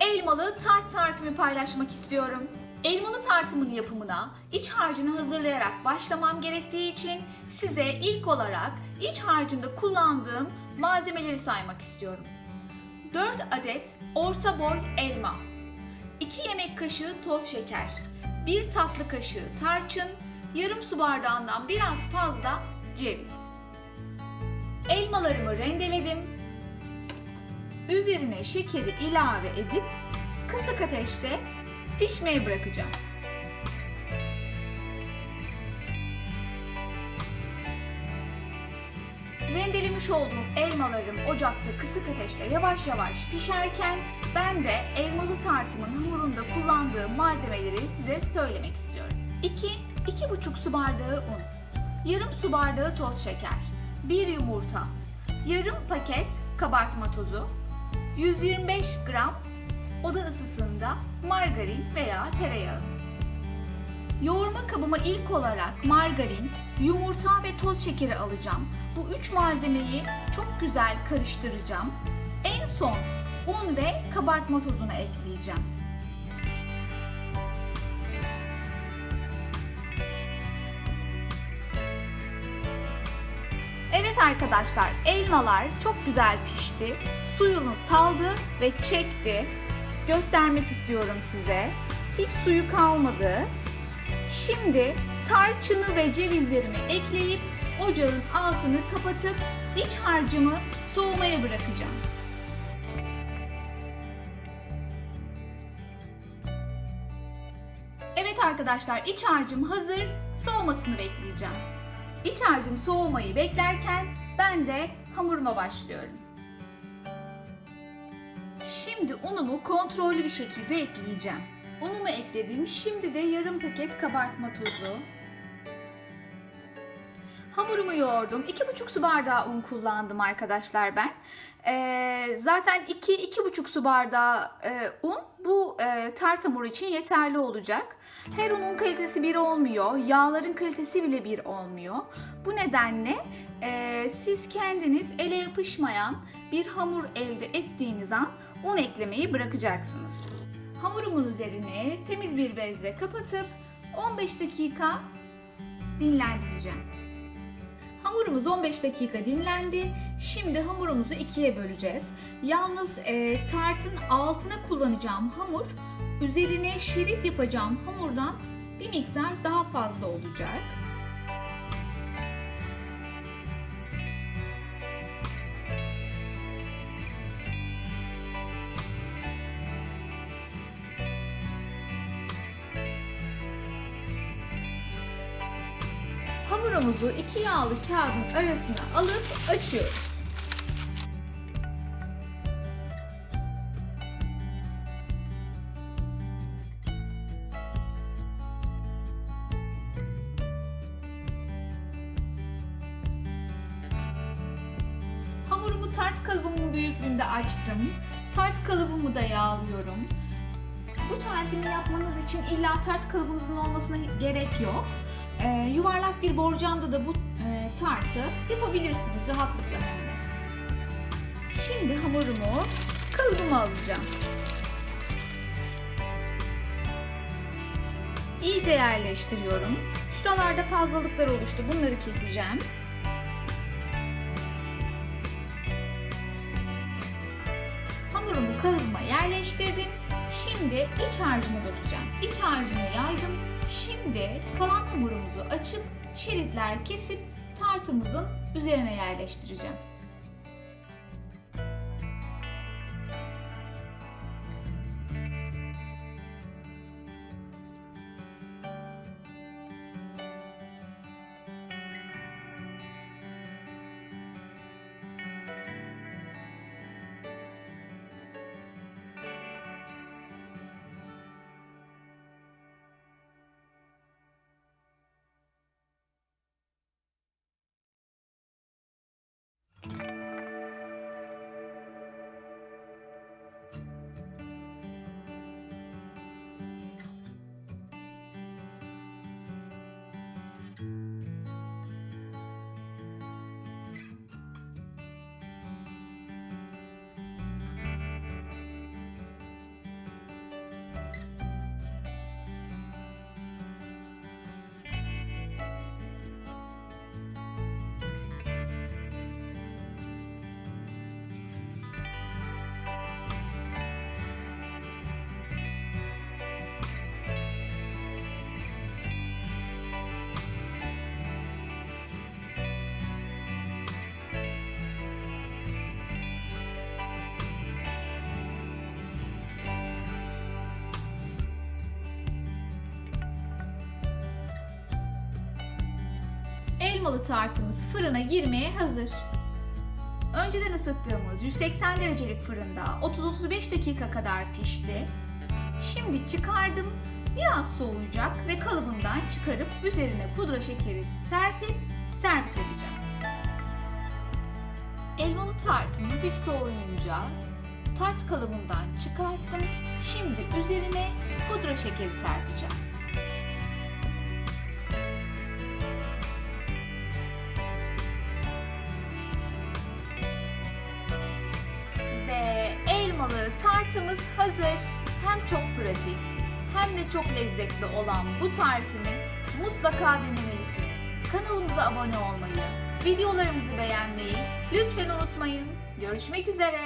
elmalı tart tarifimi paylaşmak istiyorum. Elmalı tartımın yapımına iç harcını hazırlayarak başlamam gerektiği için size ilk olarak iç harcında kullandığım malzemeleri saymak istiyorum. 4 adet orta boy elma, 2 yemek kaşığı toz şeker, 1 tatlı kaşığı tarçın, yarım su bardağından biraz fazla ceviz. Elmalarımı rendeledim. Üzerine şekeri ilave edip kısık ateşte pişmeye bırakacağım. Rendelemiş olduğum elmalarım ocakta kısık ateşte yavaş yavaş pişerken ben de elmalı tartımın hamurunda kullandığım malzemeleri size söylemek istiyorum. 2 2,5 su bardağı un, yarım su bardağı toz şeker, 1 yumurta, yarım paket kabartma tozu, 125 gram oda ısısında margarin veya tereyağı. Yoğurma kabıma ilk olarak margarin, yumurta ve toz şekeri alacağım. Bu üç malzemeyi çok güzel karıştıracağım. En son un ve kabartma tozunu ekleyeceğim. Evet arkadaşlar, elmalar çok güzel pişti. Suyunu saldı ve çekti. Göstermek istiyorum size. Hiç suyu kalmadı. Şimdi tarçını ve cevizlerimi ekleyip ocağın altını kapatıp iç harcımı soğumaya bırakacağım. Evet arkadaşlar iç harcım hazır. Soğumasını bekleyeceğim. İç harcım soğumayı beklerken ben de hamuruma başlıyorum. Şimdi unumu kontrollü bir şekilde ekleyeceğim. Unumu ekledim. Şimdi de yarım paket kabartma tozu. Hamurumu yoğurdum. 2,5 su bardağı un kullandım arkadaşlar ben. Ee, zaten 2-2,5 su bardağı e, un bu e, tart hamuru için yeterli olacak. Her unun kalitesi bir olmuyor. Yağların kalitesi bile bir olmuyor. Bu nedenle e, siz kendiniz ele yapışmayan bir hamur elde ettiğiniz an un eklemeyi bırakacaksınız. Hamurumun üzerine temiz bir bezle kapatıp 15 dakika dinlendireceğim. Hamurumuz 15 dakika dinlendi. Şimdi hamurumuzu ikiye böleceğiz. Yalnız e, tartın altına kullanacağım hamur üzerine şerit yapacağım hamurdan bir miktar daha fazla olacak. Hamurumuzu iki yağlı kağıdın arasına alıp açıyoruz. Hamurumu tart kalıbımın büyüklüğünde açtım. Tart kalıbımı da yağlıyorum. Bu tarifimi yapmanız için illa tart kalıbınızın olmasına gerek yok. Ee, yuvarlak bir borcamda da bu e, tartı yapabilirsiniz rahatlıkla. Şimdi hamurumu kalıbıma alacağım. İyice yerleştiriyorum. Şuralarda fazlalıklar oluştu. Bunları keseceğim. Hamurumu kalıbıma yerleştirdim. Şimdi iç harcımı dökeceğim. İç harcını yaydım. Şimdi kalan hamurumuzu açıp şeritler kesip tartımızın üzerine yerleştireceğim. Elmalı tartımız fırına girmeye hazır. Önceden ısıttığımız 180 derecelik fırında 30-35 dakika kadar pişti. Şimdi çıkardım. Biraz soğuyacak ve kalıbından çıkarıp üzerine pudra şekeri serpip servis edeceğim. Elmalı tartım hafif soğuyunca tart kalıbından çıkarttım. Şimdi üzerine pudra şekeri serpeceğim. Elmalı tartımız hazır. Hem çok pratik hem de çok lezzetli olan bu tarifimi mutlaka denemelisiniz. Kanalımıza abone olmayı, videolarımızı beğenmeyi lütfen unutmayın. Görüşmek üzere.